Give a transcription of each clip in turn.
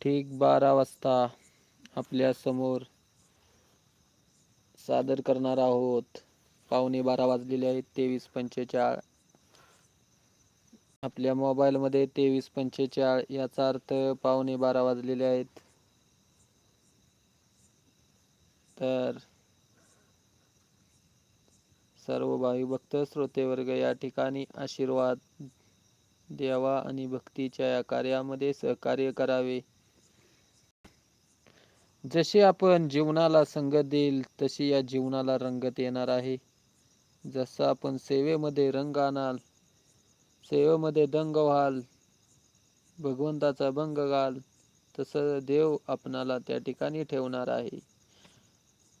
ठीक बारा वाजता आपल्यासमोर सादर करणार आहोत. पावणे बारा वाजलेले आहेत तेवीस पंचेचाळ. आपल्या मोबाईलमध्ये तेवीस पंचेचाळ याचा अर्थ पावणे बारा वाजलेले आहेत. तर सर्व भावी भक्त श्रोतेवर्ग या ठिकाणी आशीर्वाद द्यावा आणि भक्तीच्या या कार्यामध्ये सहकार्य करावे. जशी आपण जीवनाला संगत देईल तशी या जीवनाला रंगत येणार आहे. जसं आपण सेवेमध्ये रंग आणाल सेवेमध्ये दंग व्हाल भगवंताचा भंग घाल तसं देव आपणाला त्या ठिकाणी ठेवणार आहे.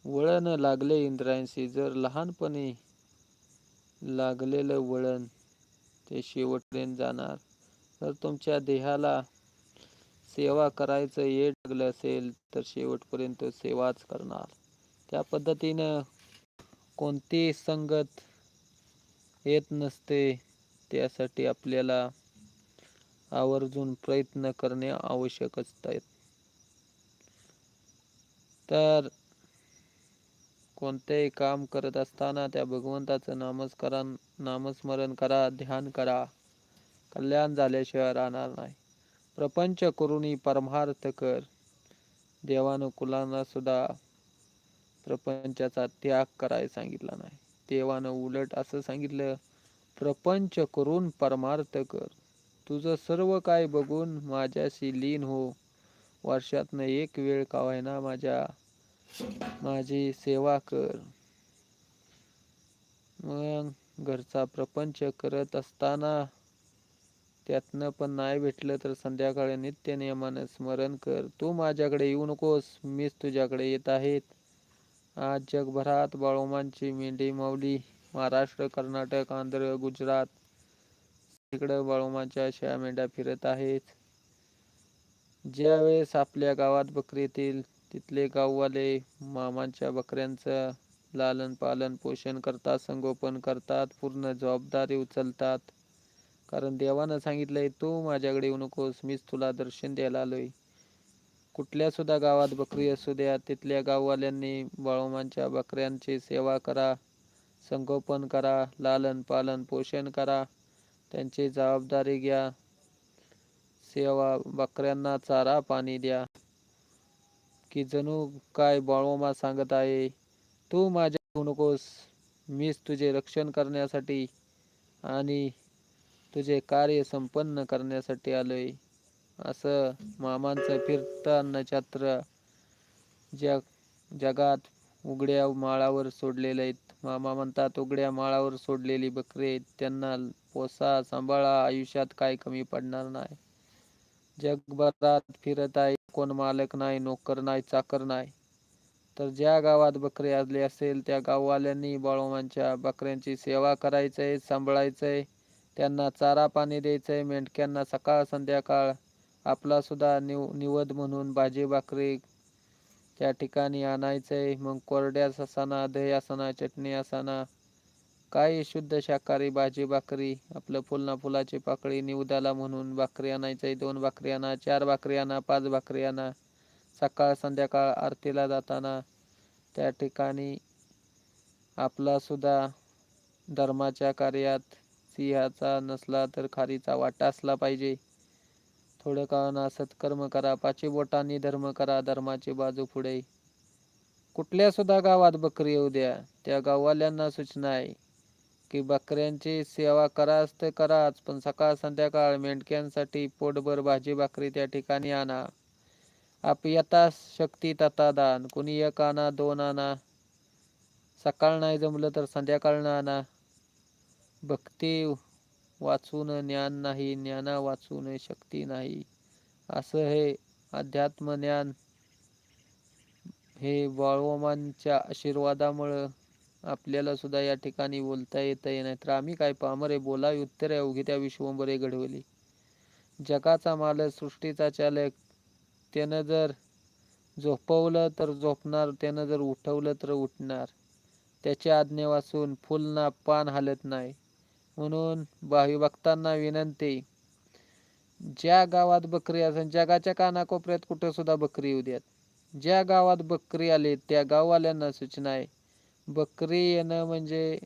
वळण लागले इंद्रायणशी जर लहानपणी लागलेलं वळण ते शेवटपर्यंत जाणार. तर तुमच्या देहाला सेवा करायचं येड लागलं असेल तर शेवटपर्यंत सेवाच करणार. त्या पद्धतीनं कोणती संगत येत नसते त्यासाठी आपल्याला आवर्जून प्रयत्न करणे आवश्यक असतात तर कोणतेही काम करत असताना त्या भगवंताचं नामस्मरण नामस्मरण करा ध्यान करा. कल्याण झाल्याशिवाय राहणार नाही. प्रपंच करुणी परमार्थ कर. देवानुकुलांना सुद्धा प्रपंचाचा त्याग करायला सांगितला नाही. देवानं उलट असं सांगितलं प्रपंच करून परमार्थ कर. तुझं सर्व काय बघून माझ्याशी लीन हो. वर्षातनं एक वेळ का ना माझ्या माझी सेवा कर. मग घरचा प्रपंच करत असताना त्यातनं पण नाही भेटलं तर संध्याकाळी नित्य नियमानं स्मरण कर. तू माझ्याकडे येऊ नकोस. मीच तुझ्याकडे येत आहेत. आज जगभरात बाळोमांची मेंढी माऊली महाराष्ट्र कर्नाटक आंध्र गुजरात. इकडं बाळोमाच्या अशा मेंढ्या फिरत आहेत. ज्यावेळेस आपल्या गावात बकरी येतील तिथले गाववाले मामांच्या बकऱ्यांचं लालन पालन पोषण करतात संगोपन करतात पूर्ण जबाबदारी उचलतात. कारण देवानं सांगितलंय तू माझ्याकडे येऊ नकोस मीच तुला दर्शन द्यायला आलोय. कुठल्या सुद्धा गावात बकरी असू द्या तिथल्या गाववाल्यांनी बाळोमांच्या बकऱ्यांची सेवा करा संगोपन करा लालन पालन पोषण करा त्यांची जबाबदारी घ्या सेवा बकऱ्यांना चारा पाणी द्या. की जणू काय बाळोमा सांगत आहे तू माझ्या नकोस मीच तुझे रक्षण करण्यासाठी आणि तुझे कार्य संपन्न करण्यासाठी आलोय. असं मामांचं फिरतं छात्र जग जगात उघड्या माळावर सोडलेले आहेत. मामा म्हणतात उघड्या माळावर सोडलेली बकरी आहेत. त्यांना पोसा सांभाळा. आयुष्यात काय कमी पडणार नाही. जगभरात फिरत आहे. कोण मालक नाही नोकर नाही चाकर नाही. तर ज्या गावात बकरी आले असेल त्या गाववाल्यांनी बाळोमांच्या बकऱ्यांची सेवा करायचंय सांभाळायचंय. त्यांना चारा पाणी द्यायचंय मेंढक्यांना सकाळ संध्याकाळ आपला सुद्धा निव निवद म्हणून भाजी भाकरी त्या ठिकाणी आणायचंय. मग कोरड्या असाना दही असाना चटणी असाना काही शुद्ध शाकाहारी भाजी भाकरी आपलं फुलना फुलाची पाकळी निवदाला म्हणून भाकरी आणायचंय दोन भाकरी आणा चार भाकरी आणा पाच भाकरी आणा सकाळ संध्याकाळ आरतीला जाताना त्या ठिकाणी आपला सुद्धा धर्माच्या कार्यात सिंहाचा नसला तर खारीचा वाटा असला पाहिजे. थोडं का सत्कर्म करा पाचे बोटांनी धर्म करा धर्माची बाजू पुढे. कुठल्या सुद्धा गावात बकरी येऊ द्या त्या गाववाल्यांना सूचना आहे की बकऱ्यांची सेवा कराच तर कराच पण सकाळ संध्याकाळ मेंढक्यांसाठी पोटभर भाजी भाकरी त्या ठिकाणी आणा. आप यथा शक्ती तथा दान कुणी एक आणा दोन आणा. सकाळ नाही जमलं तर संध्याकाळनं आणा. भक्ती वाचून ज्ञान नाही ज्ञाना वाचून शक्ती नाही. असं हे अध्यात्म ज्ञान हे बाळोमांच्या आशीर्वादामुळं आपल्याला सुद्धा या ठिकाणी बोलता येत नाही तर आम्ही काय पामरे बोलावी उत्तरे उगी त्या विश्वंभरे घडवली. जगाचा मालक सृष्टीचा चालक त्यानं जर झोपवलं तर झोपणार त्यानं जर उठवलं तर उठणार. त्याची आज्ञा वाचून फुल ना पान हालत नाही. म्हणून भावी भक्तांना विनंती ज्या गावात बकरी असेल जगाच्या कानाकोपऱ्यात कुठं सुद्धा बकरी येऊ द्यात ज्या गावात बकरी आली त्या गाववाल्यांना सूचना आहे बकरी येणं म्हणजे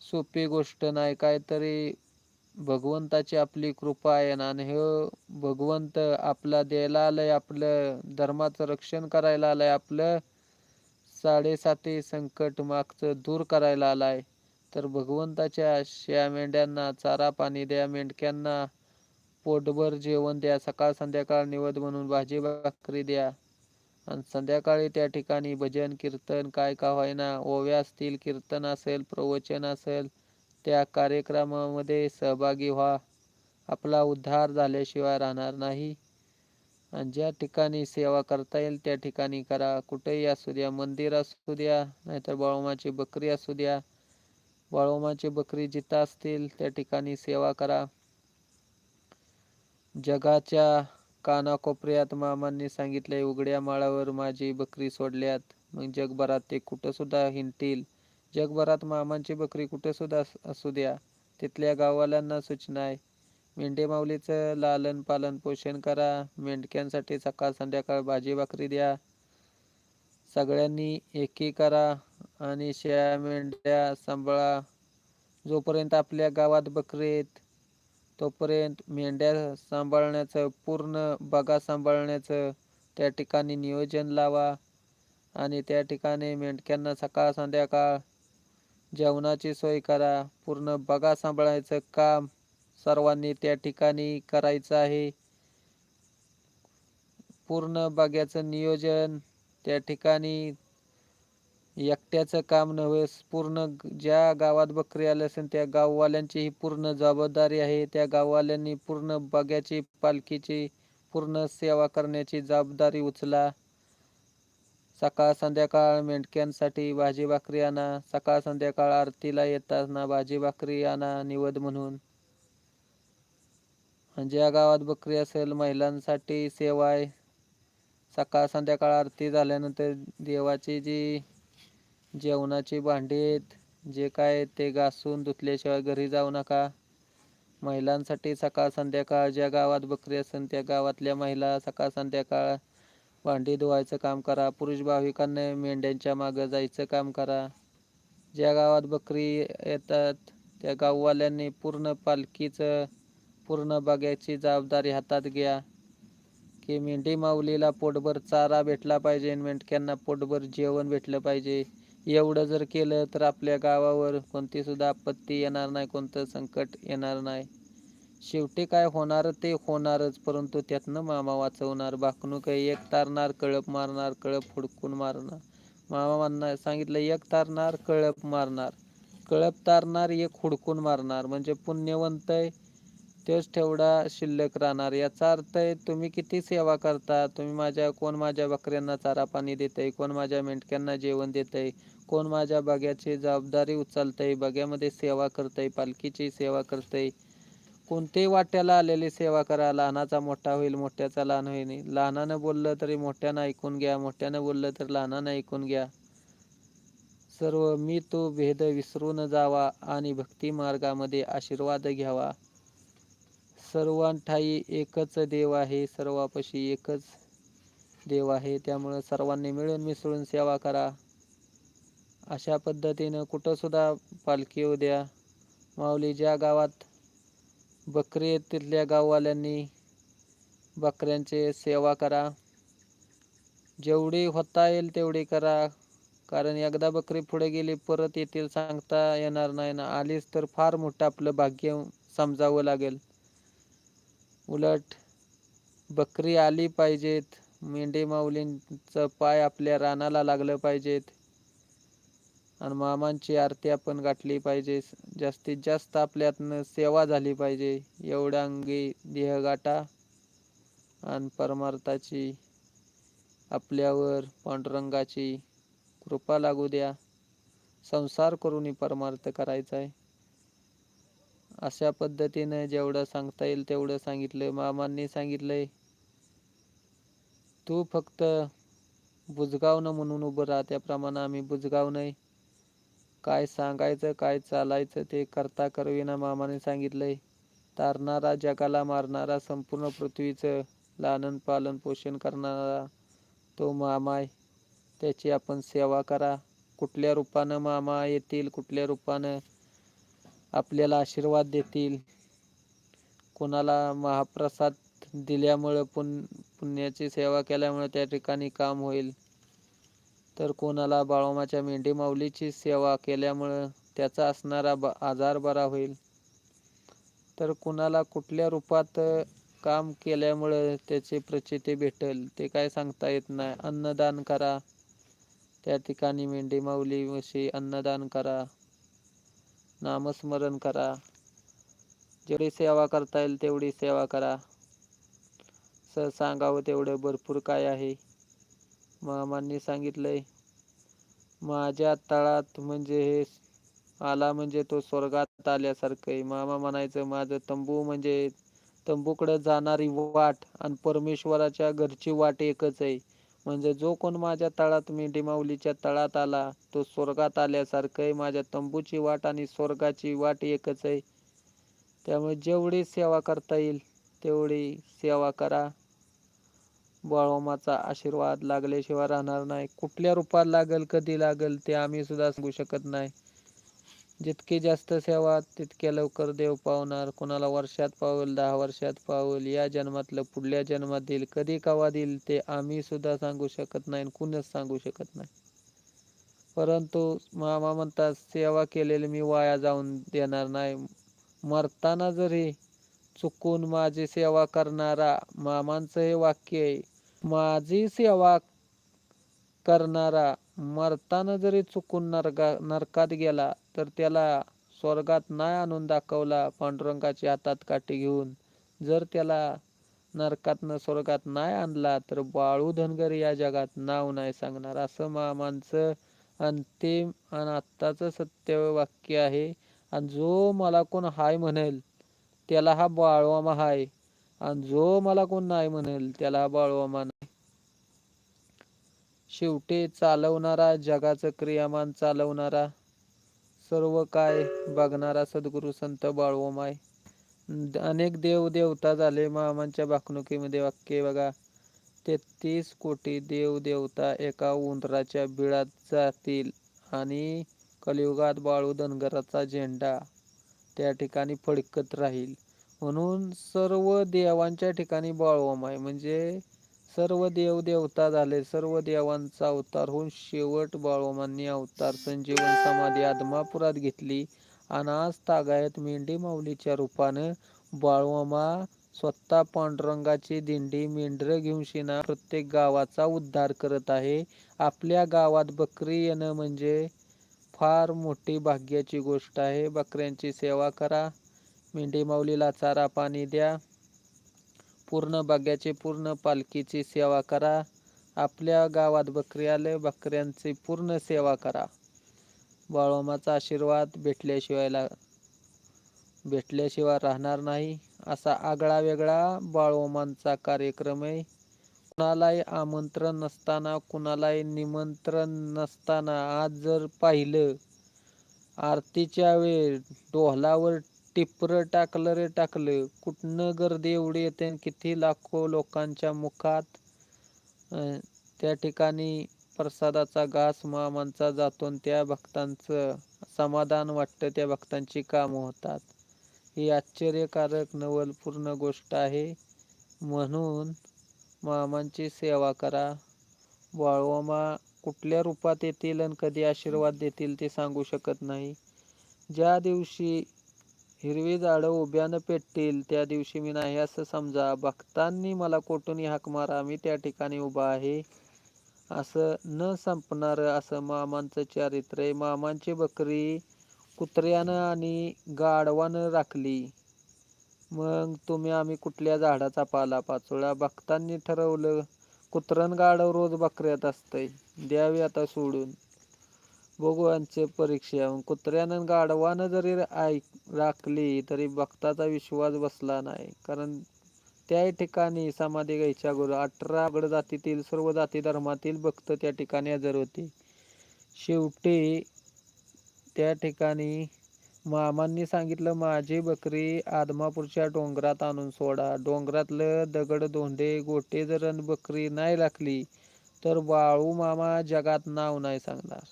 सोपी गोष्ट नाही काहीतरी भगवंताची आपली कृपा आहे ना आणि हे भगवंत आपला द्यायला आलंय आपलं धर्माचं रक्षण करायला आलंय आपलं साडेसाती संकट मागचं दूर करायला आलाय. तर भगवंताच्या शेळ्या मेंढ्यांना चारा पाणी द्या मेंढक्यांना पोटभर जेवण द्या सकाळ संध्याकाळ निवद म्हणून भाजी भाकरी द्या. आणि संध्याकाळी त्या ठिकाणी भजन कीर्तन काय का होईना ओव्या असतील कीर्तन असेल प्रवचन असेल त्या कार्यक्रमामध्ये सहभागी व्हा. आपला उद्धार झाल्याशिवाय राहणार नाही. आणि ज्या ठिकाणी सेवा करता येईल त्या ठिकाणी करा. कुठेही असू द्या मंदिर असू द्या नाहीतर बाळोमाची बकरी असू द्या वाळोमाचे बकरी जिथं असतील त्या ठिकाणी सेवा करा. जगाच्या कानाकोपऱ्यात मामांनी सांगितले उघड्या माळावर माझी बकरी सोडल्यात. मग जगभरात ते कुठं सुद्धा हिंडतील? जगभरात मामांची बकरी कुठे सुद्धा असू द्या. तिथल्या गाववाल्यांना सूचना आहे. मेंढे माऊलीचं लालन पालन पोषण करा. मेंढक्यांसाठी सकाळ संध्याकाळ भाजी भाकरी द्या. सगळ्यांनी एकी करा. आणि शेळ्या मेंढ्या सांभाळा. जोपर्यंत आपल्या गावात बकरी आहेत तोपर्यंत मेंढ्या सांभाळण्याचं पूर्ण बागा सांभाळण्याचं त्या ठिकाणी नियोजन लावा. आणि त्या ठिकाणी मेंढक्यांना सकाळ संध्याकाळ जेवणाची सोय करा. पूर्ण बागा सांभाळायचं काम सर्वांनी त्या ठिकाणी करायचं आहे. पूर्ण बाग्याचं नियोजन त्या ठिकाणी एकट्याचं काम नव्हे पूर्ण ज्या गावात बकरी आली असेल त्या गाववाल्यांची ही पूर्ण जबाबदारी आहे. त्या गाववाल्यांनी पूर्ण बग्याची पालखीची पूर्ण सेवा करण्याची जबाबदारी उचला. सकाळ संध्याकाळ मेंढक्यांसाठी भाजी भाकरी आणा. सकाळ संध्याकाळ आरतीला येताना भाजी भाकरी आणा निवद म्हणून. ज्या गावात बकरी असेल महिलांसाठी सेवा आहे. सकाळ संध्याकाळ आरती झाल्यानंतर देवाची जी जेवणाची भांडी आहेत. जे काय ते घासून धुतल्याशिवाय घरी जाऊ नका. महिलांसाठी सकाळ संध्याकाळ ज्या गावात बकरी असेल त्या गावातल्या महिला सकाळ संध्याकाळ भांडी धुवायचं काम करा. पुरुष भाविकांना मेंढ्यांच्या मागं जायचं काम करा. ज्या गावात बकरी येतात त्या गाववाल्यांनी पूर्ण पालखीचं पूर्ण बघायची जबाबदारी हातात घ्या. की मेंढी माऊलीला पोटभर चारा भेटला पाहिजे मेंढक्यांना पोटभर जेवण भेटलं पाहिजे. एवढं जर केलं तर आपल्या गावावर कोणतीसुद्धा आपत्ती येणार नाही कोणतं संकट येणार नाही. शेवटी काय होणार ते होणारच परंतु त्यातनं मामा वाचवणार बाकणूक एक तारणार कळप मारणार कळप हुडकून मारणार मामा सांगितलं एक तारणार कळप मारणार. कळप तारणार एक हुडकून मारणार. म्हणजे पुण्यवंत आहे तेच तेवढा शिल्लक राहणार. याचा अर्थ आहे तुम्ही किती सेवा करता? तुम्ही माझ्या कोण माझ्या बकऱ्यांना चारा पाणी आहे कोण माझ्या मेंढक्यांना जेवण देतंय? कोण माझ्या बग्याची जबाबदारी उचलतंय? बग्यामध्ये सेवा करतंय पालखीची सेवा करतंय. कोणत्याही वाट्याला आलेली सेवा करा. लहानाचा मोठा होईल मोठ्याचा लहान होईल. लहानानं बोललं तरी मोठ्यानं ऐकून घ्या. मोठ्यानं बोललं तर लहानानं ऐकून घ्या. सर्व मी तो भेद विसरून जावा आणि भक्ती मार्गामध्ये आशीर्वाद घ्यावा. सर्वांठाई एकच देव आहे सर्वापशी एकच देव आहे त्यामुळं सर्वांनी मिळून मिसळून सेवा करा. अशा पद्धतीनं कुठंसुद्धा पालखी येऊ द्या. माऊली ज्या गावात बकरी आहेत तिथल्या गाववाल्यांनी बकऱ्यांचे सेवा करा. जेवढी होता येईल तेवढी करा. कारण एकदा बकरी पुढे गेली परत येतील सांगता येणार नाही. ना आलीच तर फार मोठं आपलं भाग्य समजावं लागेल. उलट बकरी आली पाहिजेत. मेंढे माऊलींचं पाय आपल्या रानाला लागलं पाहिजेत. आणि मामांची आरती आपण गाठली पाहिजे. जास्तीत जास्त आपल्यातनं सेवा झाली पाहिजे. एवढ्या अंगी देहगाठा आणि परमार्थाची आपल्यावर पांडुरंगाची कृपा लागू द्या. संसार करून परमार्थ करायचा आहे. अशा पद्धतीनं जेवढं सांगता येईल तेवढं सांगितलं मामांनी सांगितलंय तू फक्त बुजगावणं म्हणून उभं राहा. त्याप्रमाणे आम्ही बुजगावणं काय सांगायचं काय चालायचं ते करता करविना मामाने सांगितलंय. तारणारा जगाला मारणारा संपूर्ण पृथ्वीचं लालन पालन पोषण करणारा तो मामा आहे. त्याची आपण सेवा करा. कुठल्या रूपानं मामा येतील कुठल्या रूपानं आपल्याला आशीर्वाद देतील. कोणाला महाप्रसाद दिल्यामुळं पुन पुण्याची सेवा केल्यामुळे त्या ठिकाणी काम होईल. तर कोणाला बाळोमाच्या मेंढी माऊलीची सेवा केल्यामुळं त्याचा असणारा ब आजार बरा होईल. तर कुणाला कुठल्या रूपात काम केल्यामुळं त्याची प्रचिती भेटेल ते काय सांगता येत नाही. अन्नदान करा. त्या ठिकाणी मेंढी माऊली अन्नदान करा. नामस्मरण करा. जेवढी सेवा करता येईल तेवढी सेवा करा. सर सांगावं तेवढं भरपूर काय आहे. मामांनी सांगितलंय माझ्या तळात म्हणजे हे आला म्हणजे तो स्वर्गात आल्यासारखं आहे मामा म्हणायचं माझं तंबू म्हणजे तंबूकडे जाणारी वाट आणि परमेश्वराच्या घरची वाट एकच आहे. म्हणजे जो कोण माझ्या तळात मी डिमावलीच्या तळात आला तो स्वर्गात आल्यासारखं आहे माझ्या तंबूची वाट आणि स्वर्गाची वाट एकच आहे त्यामुळे जेवढी सेवा करता येईल तेवढी सेवा करा. बाळोमाचा आशीर्वाद लागल्याशिवाय राहणार नाही. कुठल्या रूपात लागेल कधी लागेल ते आम्ही सुद्धा सांगू शकत नाही. जितकी जास्त सेवा तितक्या लवकर देव पावणार. कोणाला वर्षात पावल दहा वर्षात पावल. या जन्मातलं पुढल्या जन्मात देईल कधी कवा देईल ते आम्ही सुद्धा सांगू शकत नाही कुणच सांगू शकत नाही. परंतु मामा म्हणतात सेवा केलेली मी वाया जाऊन देणार नाही. मरताना जरी चुकून माझी सेवा करणारा मामांचं हे वाक्य आहे माझी सेवा करणारा मरताना जरी चुकून नरका नरकात गेला तर त्याला स्वर्गात नाही आणून दाखवला पांडुरंगाच्या हातात काठी घेऊन. जर त्याला नरकातनं स्वर्गात नाही आणला तर बाळू धनगर या जगात नाव नाही सांगणार. असं मामांचं अंतिम आणि आत्ताचं सत्य वाक्य आहे. आणि जो मला कोण हाय म्हणेल त्याला हा बाळवामा हाय. आणि जो मला कोण नाही म्हणेल त्याला हा बाळवामा नाही. शेवटी चालवणारा जगाचं क्रियामान चालवणारा सर्व काय बघणारा सद्गुरू संत बाळवमाय अनेक देव देवता झाले मामांच्या भाकणुकीमध्ये वाक्य बघा. तेहतीस कोटी देव देवता एका उंदराच्या बिळात जातील आणि कलियुगात बाळू धनगराचा झेंडा त्या ठिकाणी फडकत राहील. म्हणून सर्व देवांच्या ठिकाणी बाळवमाय म्हणजे सर्व देव देवता झाले. सर्व देवांचा अवतार होऊन शेवट बाळोमांनी अवतार संजीवन समाधी आदमापुरात घेतली. आणि आज तागायत मेंढी माऊलीच्या रूपानं बाळोमा स्वतः पांडुरंगाची दिंडी मेंढरं घेऊन शिना प्रत्येक गावाचा उद्धार करत आहे. आपल्या गावात बकरी येणं म्हणजे फार मोठी भाग्याची गोष्ट आहे. बकऱ्यांची सेवा करा. मेंढी माऊलीला चारा पाणी द्या. पूर्ण बाग्याचे पूर्ण पालखीची सेवा करा. आपल्या गावात बकरी आले बकऱ्यांची पूर्ण सेवा करा. बाळोमाचा आशीर्वाद भेटल्याशिवायला भेटल्याशिवाय राहणार नाही असा आगळा वेगळा बाळोमांचा कार्यक्रम आहे. कुणालाही आमंत्रण नसताना कुणालाही निमंत्रण नसताना आज जर पाहिलं आरतीच्या वेळ डोहलावर टिपर टाकलं रे टाकलं. कुठनं गर्दी एवढी येते किती लाखो लोकांच्या मुखात? त्या ठिकाणी प्रसादाचा घास मामांचा जातो त्या भक्तांचं समाधान वाटतं. त्या भक्तांची कामं होतात. ही आश्चर्यकारक नवलपूर्ण गोष्ट आहे. म्हणून मामांची सेवा करा. वाळवामा कुठल्या रूपात येतील आणि कधी आशीर्वाद देतील ते सांगू शकत नाही. ज्या दिवशी हिरवी झाडं उभ्यानं पेटतील. त्या दिवशी मी नाही असं समजा. भक्तांनी मला कोठून हाक मारा मी त्या ठिकाणी उभा आहे. असं न संपणारं असं मामांचं चारित्र्य आहे. मामांची बकरी कुत्र्यानं आणि गाढवानं राखली. मग तुम्ही आम्ही कुठल्या झाडाचा पाला पाचोळा? भक्तांनी ठरवलं कुत्रण गाढव रोज बकऱ्यात असतंय. द्यावी आता सोडून. भगवानचे परीक्षा कुत्र्यानं गाढवानं जरी ऐक राखली तरी भक्ताचा विश्वास बसला नाही. कारण त्या ठिकाणी समाधी घ्यायच्या गुरु अठरा गड जातीतील सर्व जाती धर्मातील भक्त त्या ठिकाणी हजर होते. शेवटी त्या ठिकाणी मामांनी सांगितलं माझी बकरी आदमापूरच्या डोंगरात आणून सोडा. डोंगरातलं दगड धोंडे गोटे जर बकरी नाही राखली तर बाळू मामा जगात नाव नाही सांगणार.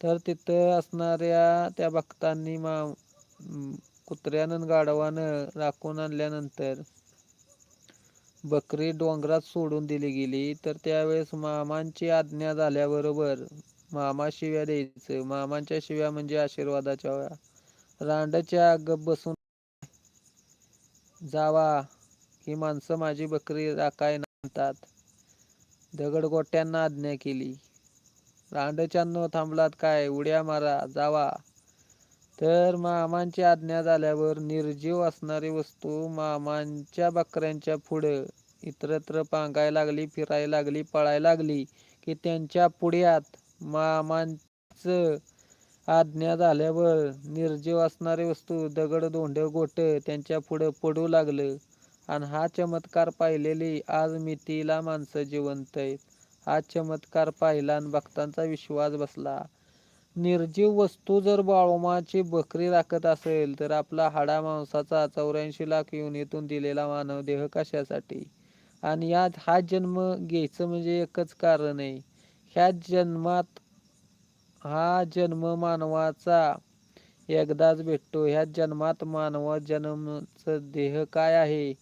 तर तिथं असणाऱ्या त्या भक्तांनी मा कुत्र्यानं गाढवानं राखून आणल्यानंतर बकरी डोंगरात सोडून दिली गेली. तर त्यावेळेस मामांची आज्ञा झाल्याबरोबर मामा शिव्या द्यायचं. मामांच्या शिव्या म्हणजे आशीर्वादाच्या रांडच्या गप बसून जावा ही माणसं माझी बकरी राखाय म्हणतात दगडगोट्यांना आज्ञा केली. रांडच्यानं थांबलात काय? उड्या मारा जावा. तर मामांची आज्ञा झाल्यावर निर्जीव असणारी वस्तू मामांच्या बकऱ्यांच्या पुढं इतरत्र पांगायला लागली फिरायला लागली पळायला लागली की त्यांच्या पुढ्यात मामांचं आज्ञा झाल्यावर निर्जीव असणारी वस्तू दगड धोंड गोट त्यांच्या पुढं पडू लागलं. आणि हा चमत्कार पाहिलेली आज मितीला माणसं जिवंत आहेत. हा चमत्कार पाहिला आणि भक्तांचा विश्वास बसला. निर्जीव वस्तू जर बाळोमाची बकरी राखत असेल तर आपला हाडा मांसाचा चौऱ्याऐंशी लाख युनितून दिलेला मानव देह कशासाठी? आणि यात हा जन्म घ्यायचं म्हणजे एकच कारण आहे. ह्या जन्मात हा जन्म मानवाचा एकदाच भेटतो. ह्या जन्मात मानवा जन्मचं देह काय आहे?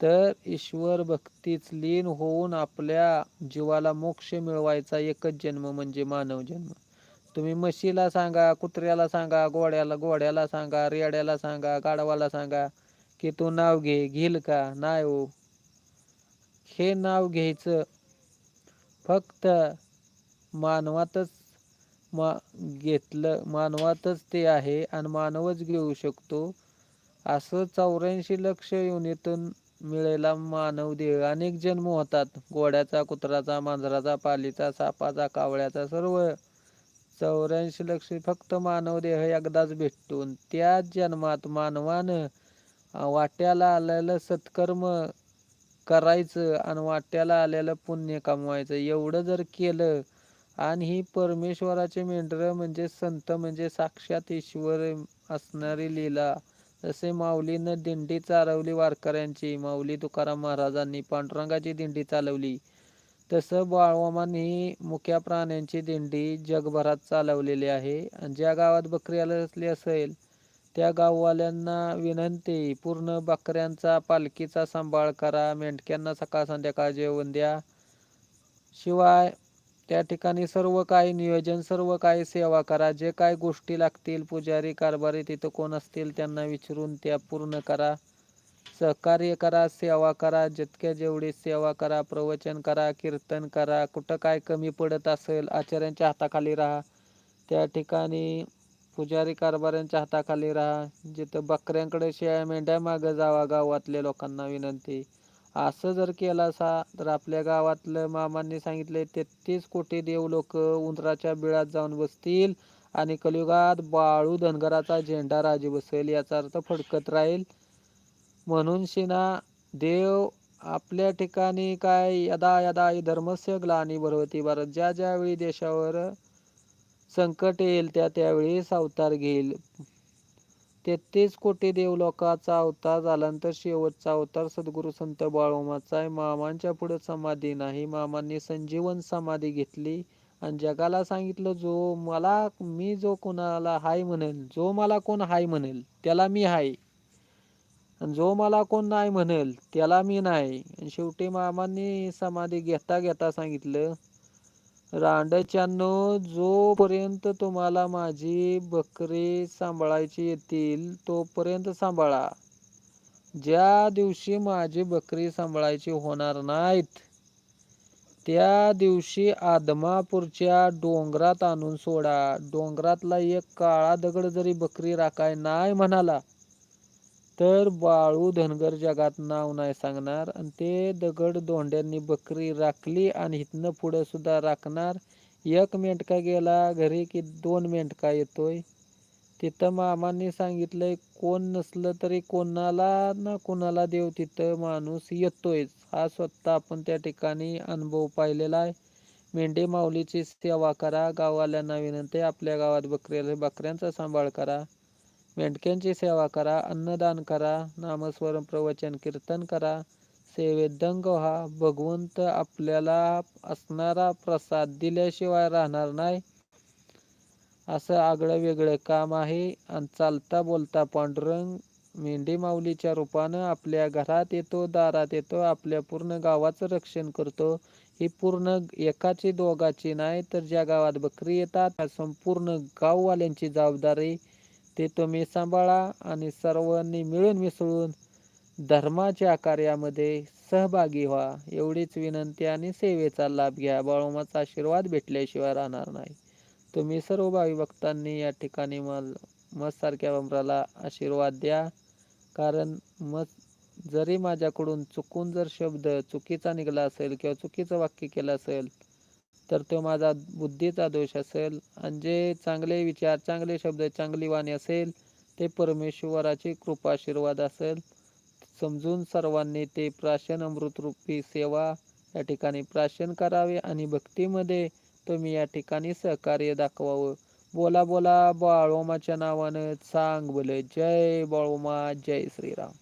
तर ईश्वर भक्तीच लीन होऊन आपल्या जीवाला मोक्ष मिळवायचा एकच जन्म म्हणजे मानव जन्म. तुम्ही म्हशीला सांगा कुत्र्याला सांगा गोड्याला घोड्याला सांगा रेड्याला सांगा गाडवाला सांगा की तू नाव घे घेईल का? नाही हो. हे नाव घ्यायचं फक्त मानवातच मा घेतलं मानवातच ते आहे आणि मानवच घेऊ शकतो. असं चौऱ्याऐंशी लक्ष युनितून मिळेला मानव देह. अनेक जन्म होतात. घोड्याचा कुत्राचा मांजराचा पालीचा सापाचा कावळ्याचा सर्व चौऱ्याऐंशी लक्ष फक्त मानव देह एकदाच भेटतो त्या जन्मात मानवानं वाट्याला आलेलं सत्कर्म करायचं आणि वाट्याला आलेलं पुण्य कमवायचं. एवढं जर केलं आणि ही परमेश्वराचे मेंढर म्हणजे संत म्हणजे साक्षात ईश्वर असणारी लीला तसे माऊलीनं दिंडी चालवली वारकऱ्यांची. माऊली तुकाराम महाराजांनी पांडुरंगाची दिंडी चालवली. तसं बाळवामांनी मुख्या प्राण्यांची दिंडी जगभरात चालवलेली आहे. आणि ज्या गावात बकरी असली असेल त्या गाववाल्यांना विनंती पूर्ण बकऱ्यांचा पालखीचा सांभाळ करा मेंढक्यांना सकाळ संध्याकाळ जेवण द्या. शिवाय त्या ठिकाणी सर्व काही नियोजन सर्व काही सेवा करा. जे काय गोष्टी लागतील पुजारी कारभारी तिथं कोण असतील त्यांना विचारून त्या पूर्ण करा. सहकार्य करा सेवा करा. जितक्या जेवढी सेवा करा प्रवचन करा कीर्तन करा. कुठं काय कमी पडत असेल आचार्यांच्या हाताखाली राहा. त्या ठिकाणी पुजारी कारभाऱ्यांच्या हाताखाली राहा. जिथं बकऱ्यांकडे शेळ्या मेंढ्या मागं जावा गावातल्या लोकांना विनंती. असं जर केलं असा तर आपल्या गावातलं मामांनी सांगितले तेहतीस कोटी देव लोक उंदराच्या बिळात जाऊन बसतील आणि कलियुगात बाळू धनगराचा झेंडा राजी बसेल याचा अर्थ फडकत राहील. म्हणून शिना देव आपल्या ठिकाणी काय यदा यदा धर्मस्य ग्लानी भरवती. भारत ज्या ज्यावेळी देशावर संकट येईल त्या त्यावेळी सावतार घेईल. तेहतीस कोटी देवलोकाचा अवतार झाल्यानंतर शेवटचा अवतार सद्गुरू संत बाळोमाचा आहे. मामांच्या पुढे समाधी नाही. मामांनी संजीवन समाधी घेतली आणि जगाला सांगितलं जो मला मी जो कोणाला हाय म्हणेल जो मला कोण हाय म्हणेल त्याला मी हाय. आणि जो मला कोण नाही म्हणेल त्याला मी नाही. आणि शेवटी मामांनी समाधी घेता घेता सांगितलं रांडच्यानो जोपर्यंत तुम्हाला माझी बकरी सांभाळायची येतील तोपर्यंत सांभाळा. ज्या दिवशी माझी बकरी सांभाळायची होणार नाहीत त्या दिवशी आदमापूरच्या डोंगरात आणून सोडा. डोंगरातला एक काळा दगड जरी बकरी राखाय नाही म्हणाला तर बाळू धनगर जगात नाव नाही सांगणार आणि ते दगड दोंड्यांनी बकरी राखली आणि इथनं पुढं सुद्धा राखणार. एक मेंढका गेला घरी की दोन मेंढका येतोय. तिथं मामांनी सांगितलंय कोण नसलं तरी कोणाला ना कोणाला देव तिथं माणूस येतोय हा स्वतः आपण त्या ठिकाणी अनुभव पाहिलेला आहे. मेंढे माऊलीची सेवा करा गाववाल्यांना विनंती आपल्या गावात बकऱ्या बकऱ्यांचा सांभाळ करा. मेंढक्यांची सेवा करा अन्नदान करा नामस्मरण प्रवचन कीर्तन करा सेवेत दंग व्हा. भगवंत आपल्याला असणारा प्रसाद दिल्याशिवाय राहणार नाही. असं आगळं वेगळं काम आहे. आणि चालता बोलता पांडुरंग मेंढी माऊलीच्या रूपानं आपल्या घरात येतो दारात येतो आपल्या पूर्ण गावाचं रक्षण करतो. ही पूर्ण एकाची दोघाची नाही तर ज्या गावात बकरी येतात त्या संपूर्ण गाववाल्यांची जबाबदारी ते तुम्ही सांभाळा आणि सर्वांनी मिळून मिसळून धर्माच्या कार्यामध्ये सहभागी व्हा. एवढीच विनंती आणि सेवेचा लाभ घ्या. बाळोमाचा आशीर्वाद भेटल्याशिवाय राहणार नाही. तुम्ही सर्व भावी भक्तांनी या ठिकाणी मल मसारख्या बंबराला आशीर्वाद द्या. कारण मत जरी माझ्याकडून चुकून जर शब्द चुकीचा निघाला असेल किंवा चुकीचं वाक्य केलं असेल तर तो माझा बुद्धीचा दोष असेल आणि जे चांगले विचार चांगले शब्द चांगली वाणी असेल ते परमेश्वराची कृपा आशीर्वाद असेल. समजून सर्वांनी ते प्राशन अमृतरूपी सेवा या ठिकाणी प्राशन करावे आणि भक्तीमध्ये तुम्ही या ठिकाणी सहकार्य दाखवावं. बोला बोला बाळोमाच्या नावानं सांग बोले जय बाळोमा जय श्रीराम.